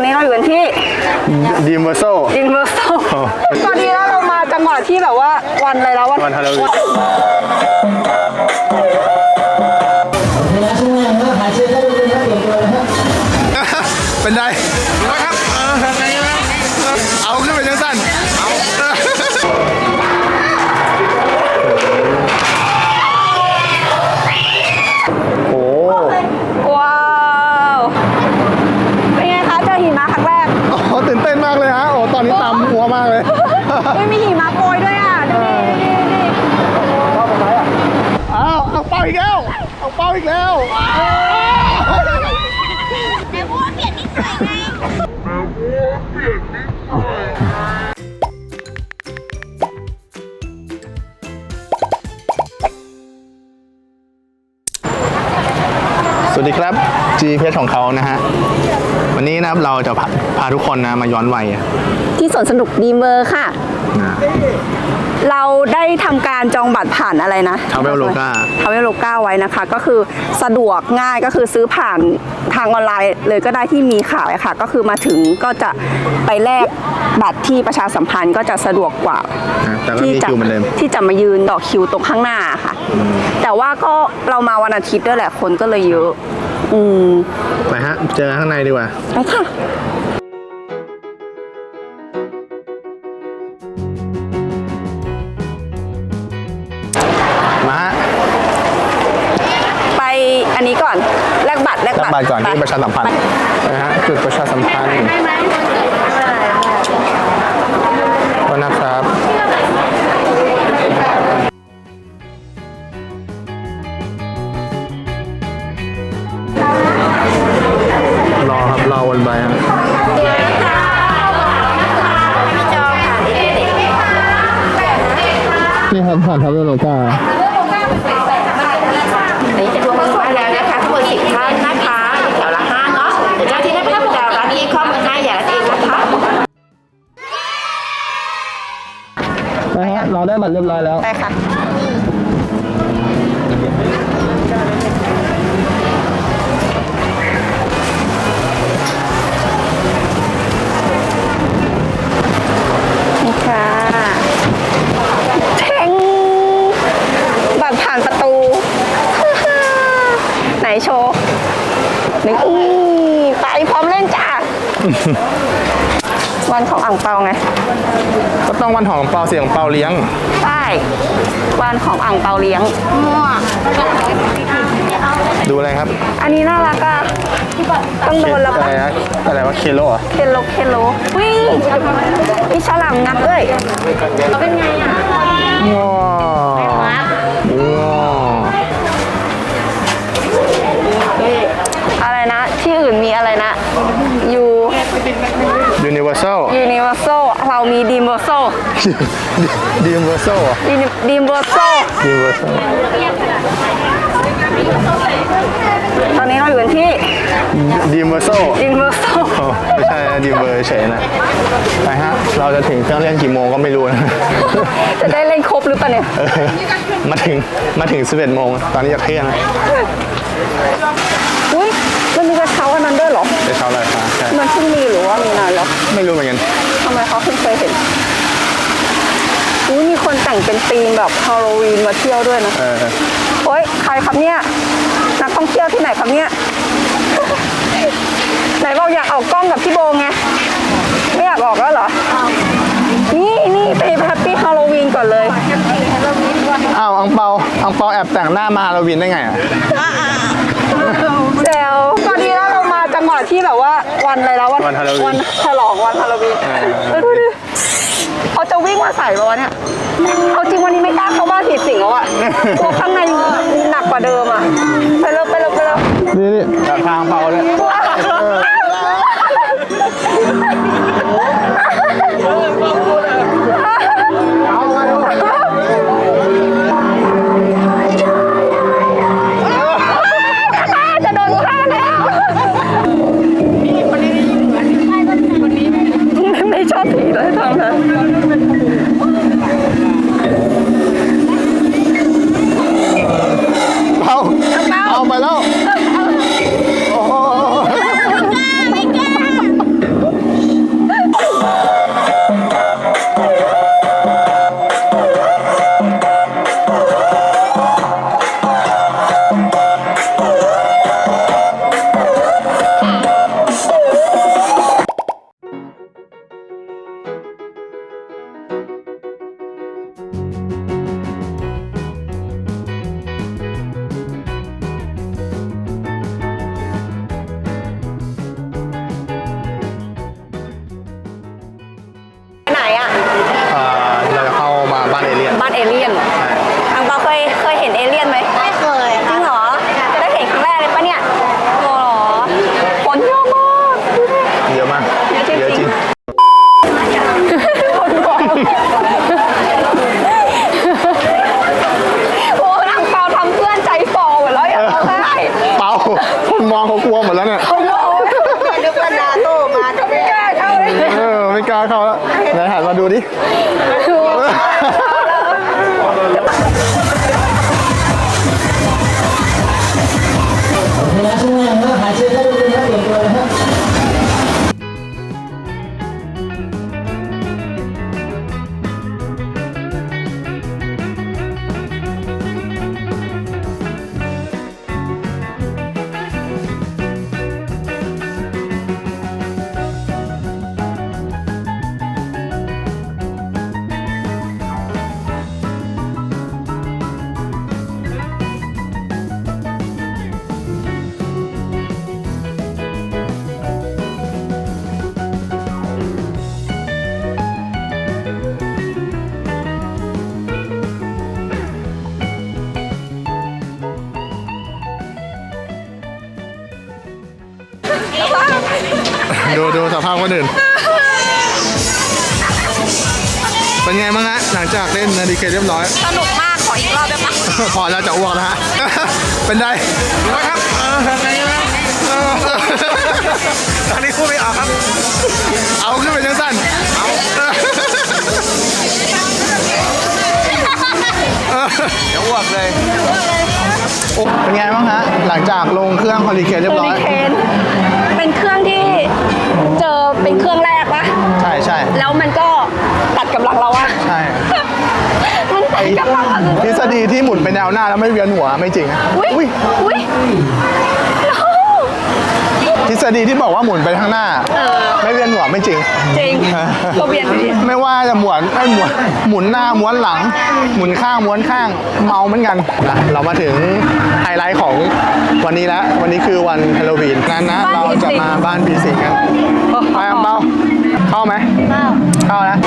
อนนี้เราอยู่กันที่ดีมเวอร์โซดินเวอร์โซอ๋อตอนนี้เรามาจังหวะที่แบบว่าวันอะไรแล้ววันฮาโลวีนเป็นไง ไม่มีหิมะโปรยด้วยอะดูดิดูดิดูดิอ้าวเอาเป้าอีกแล้วเอาเป้าอีกแล้วแต่พูดว่าเปลี่ยนนิสัยไง สวัสดีครับ GPS ของเขานะฮะ วันนี้นะครับเราจะพาพาทุกคนนะมาย้อนวัยอะ ที่สวนสนุกดีเมอร์ค่ะนะ เราได้ทำการจองบัตรผ่านอะไรนะ Travel Loca ทาวเวลโลกาไว้นะคะ ก็คือสะดวกง่ายก็คือซื้อผ่านทางออนไลน์เลยก็ได้ที่มีข่าวอะค่ะ ก็คือมาถึงก็จะไปแลกบัตรที่ประชาสัมพันธ์ก็จะสะดวกกว่า นะแต่ก็มีจะคิวเหมือนเดิม ที่จะมายืนดอกคิวตรงข้างหน้าค่ะ แต่ว่าก็เรามาวันอาทิตย์ด้วยแหละคนก็เลยเยอะ อืม ไปฮะ เจอกันข้างในดีกว่า ไปค่ะ กรับบัตรบัตรก่อนที่ไปประชาสัมพันธ์นะฮะจุดประชาสัมพันธ์ นะฮะเราได้บัตรเรียบร้อยแล้วไปค่ะ นี่ค่ะเท่งบัตรผ่านประตู ไหนโชว์นี่ไปพร้อมเล่นจ้า วันของอ่างเปาไง ก็ต้องวันของเปาเสียงเปาเลี้ยง ใช่วันของอ่างเปาเลี้ยงดูอะไรครับอันนี้น่ารักอะต้องโดนแล้วอะไรปะนะอะไรว่าเคโลเหรอเคโลเคโลวิ่งมีฉลามงับด้วยเป็นไงอะง้อง้ออะไรนะ ที่อื่นมีอะไรนะ ยู ยูนิเวอร์แซล ยูนิเวอร์แซลเรา มีดีมเวอร์แซลดีมเวอร์แซลดีมเวอร์แซลดีมเวอร์แซลตอนนี้เราอยู่กันที่ดีมเวอร์แซลดีมเวอร์แซลไม่ใช่นะดีมเวอร์เฉยนะไปฮะเราจะถึงเครื่องเล่นกี่โมงก็ไม่รู้นะ จะได้เล่นครบหรือเปล่าเนี่ยเออมาถึงมาถึง 11โมงตอนนี้จะเที่ยงอุ้ยมันมีกระเช้าอันนั้นด้วยเหรอจะเช้าอะไรคะใช่มันเพิ่งมีหรือว่ามีนานแล้วไม่รู้เหมือนกันทำไมเขาเพิ่งเคยเห็นอุ้ยมีคนแต่งเป็นธีมแบบฮาโลวีนมาเที่ยวด้วยนะเออโอ๊ยใครครับเนี่ย นักท่องเที่ยวที่ไหนครับเนี่ย ไหนบอกอยากออกกล้องกับพี่โบไง ไม่อยากออกแล้วเหรอ นี่นี่ไปแฮปปี้ฮาโลวีนก่อนเลย อ้าวอังเปาอังเปาแอบแต่งหน้ามาฮาโลวีนได้ไงอะ แซว หวะที่แบบว่าวันอะไรแล้ววันฮาโลวีน วันฉลองวันฮาโลวีนเออเออดูดิเขาจะวิ่งมาใส่ปะวะเนี่ยเขาจริงวันนี้ไม่กล้าเข้าบ้านผีสิงแล้วอะกลัวข้างในหนักกว่าเดิมอะไปเร็วไปเร็วไปเร็วนี่นี่ทางเปาเลยจะ ดูดิาพคนอื่น เป็นไงบ้างฮะหลังจากเล่นนาฬิกาเรียบร้อย สนุกมากขออีกรอบได้ปะพอแล้วจะอ้วกแล้วฮะ เป็นไงรู้ไหมครับเออเป็นไงบ้างเออตอนนี้พูดไม่ออกครับ เอาขึ้นไปยังสั้นเอาจะอ้วกเลยโอ้เป็นไงบ้างฮะ หลังจากลงเครื่องฮอลิเคนเรียบร้อย เคนเป็นเครื่องที่เจอเป็นเครื่องแรกปะ ใช่ใช่ แล้วมันก็ตัดกำลังเราอะ ใช่ มันตัดกำลังเรา ทฤษฎีที่หมุนไปแนวหน้าแล้วไม่เวียนหัวไม่จริงอะอุ้ยอุ้ยอุ้ยทฤษฎีที่บอกว่าหมุนไปข้างหน้า ไม่เวียนหัวไม่จริง จริงก็เบียนอยู่ดีไม่ว่าจะหมุนไม่หมุนหมุนหน้าม้วนหลัง หมุนข้างม้วนข้างเมาเหมือนกันนะเรามาถึงไฮไลท์ของวันนี้แล้ววันนี้คือวันฮาโลวีนนั้นนะ เราจะมาบ้านผีสิงกันไปอังเปาเข้าไหมเข้าเข้านะ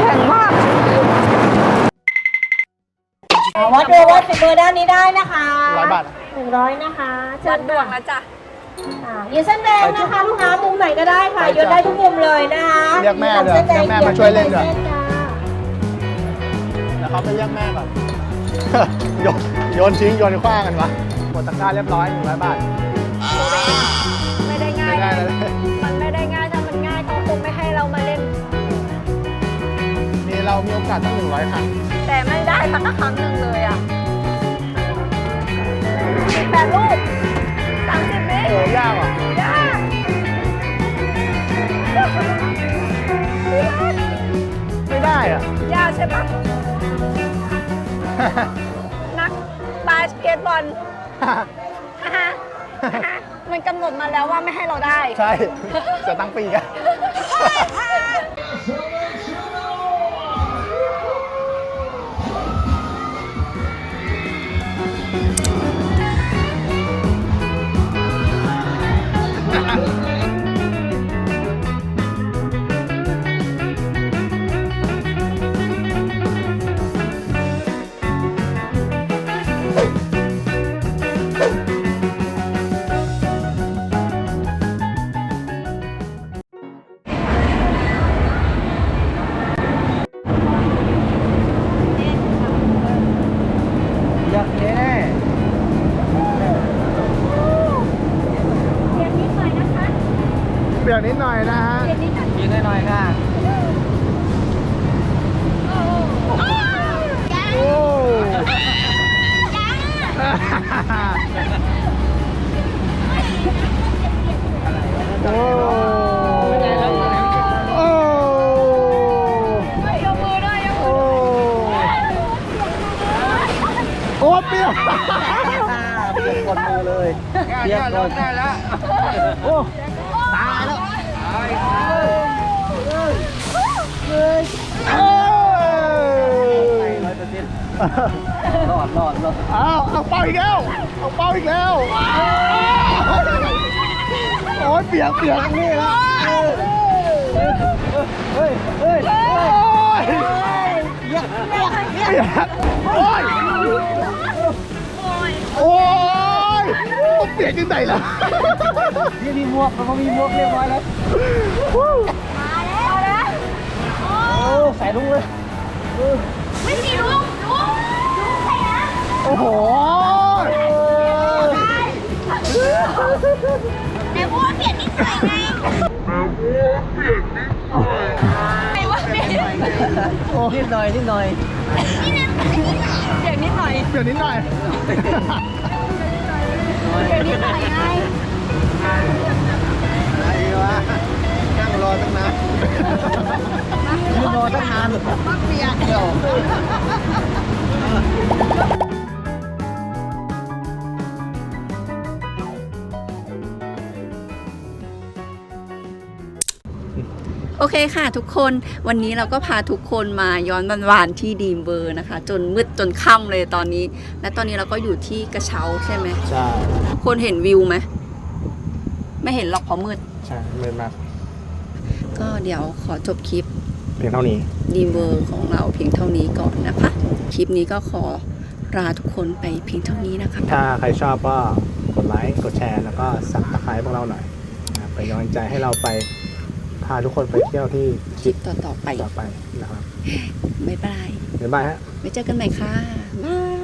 แข็งมากวัดดูวัดฝีมือด้านนี้ได้นะคะร้อยบาท หนึ่งร้อยนะคะเชิวัญดดวงนะจ๊ะอ่ายืนเส้นแดงนะคะ ลูกค้ามุมไหนก็ได้ค่ะยืนได้ทุกมุมเลยนะคะเรียกแม่เลยส้นแดงเรียกแม่มาช่วยเล่นด้วยส้จ้าแล้วเขาไปเรียกแม่ก่อน โยนโยนทิ้งโยนคว้างกันวะหมดตะกร้าเรียบร้อยหนึ่งร้อยบาทไม่ได้ง่าไม่ยได้เลย มีโอกาสตั้งหนึ่งร้อยครั้ง แต่ไม่ได้สักครั้งหนึ่งเลยอะโดรูปสามสิบวิโอ้ยากอะยากไม่ได้อะ ยากใช่ปะนักบาสเกตบอลมันกำหนดมาแล้วว่าไม่ให้เราได้ ใช่ จะตั้งปีกัน นิดหน่อยนะ รอดรอดรอดเอาเอาเป้าอีกแล้วเอาเป้าอีกแล้วโอ้ยเปียกเปียกนี่ละเฮ้ยเฮ้ยโอ้ยเปียกเปียกโอ้ยโอ้ยต้องเปียกยังไงล่ะนี่มีหมวกมันมีหมวกเรียบร้อยแล้ว ดหน่อยเปลี่ยนนิดหน่อย เดี๋ยนนิสัยไงอะ เคค่ะทุกคนวันนี้เราก็พาทุกคนมาย้อนวันวานๆที่ดีมเบอร์นะคะ จนมืดจนค่ำเลยตอนนี้ และตอนนี้เราก็อยู่ที่กระเช้าใช่ไหมใช่ทุกคนเห็นวิวไหมไม่เห็นหรอกเพราะมืด ใช่เลิศมากก็เดี๋ยวขอจบคลิปเพียงเท่านี้ดีมเบอร์ของเราเพียงเท่านี้ก่อนนะคะ คลิปนี้ก็ขอลาทุกคนไปเพียงเท่านี้นะคะถ้าใครชอบก็กดไลค์กดแชร์แล้วก็สับตะไคร้พวกเราหน่อยนะครับเป็นกำลังใจให้เราไปพาทุกคนไปเที่ยวที่คลิปต่อๆไปต่อไปนะครับบ๊ายบายบ๊ายบายฮะไว้เจอกันใหม่ค่ะบาย